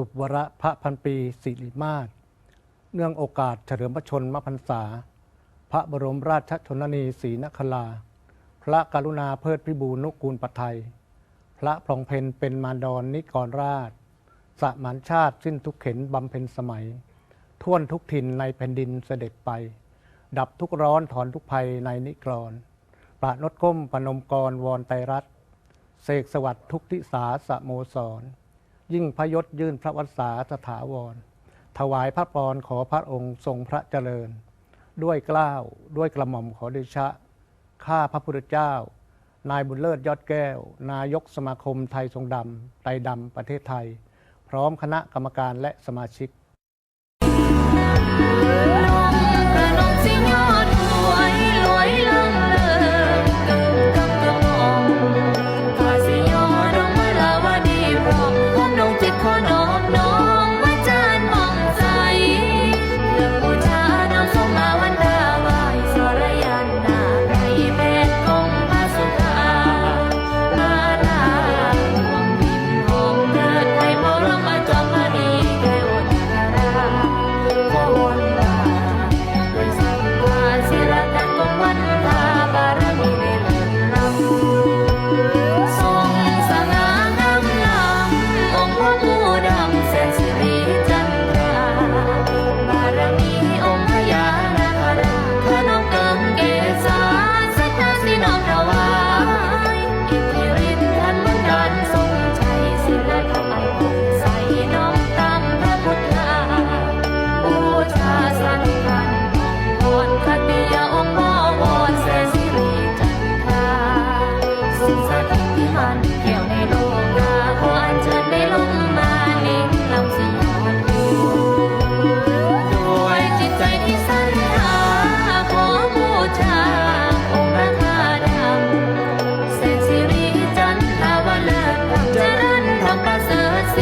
สุวระพระพันปีสิริมาศเนื่องโอกาสเฉลิมพระชนมพรรษา พระบรมราชชนนีศรีนคราพระกรุณาเพิดพิบูลนุกูลปไทย พระพรองเพนเป็นมารดรนิกรราช สมานชาติสิ้นทุกเข็นบำเพ็ญสมัย ท่วนทุกถิ่นในแผ่นดินเสด็จไป ดับทุกร้อนถอนทุกภัยในนิกรนประนดก้มปนมกรวอนไตรัตเสกสวัสดิ์ทุกทิสาสโมสร ยิ่งพยศยื่นพระวัสาสถาวร ถวายพระพรขอพระองค์ทรงพระเจริญ ด้วยกล้าวด้วยกระหม่อมขอเดชะ ข้าพระพุทธเจ้า นายบุญเลิศยอดแก้ว นายกสมาคมไทยทรงดำไตรดำประเทศไทย พร้อมคณะกรรมการและสมาชิก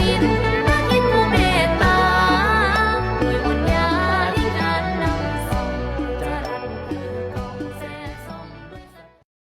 Thank you.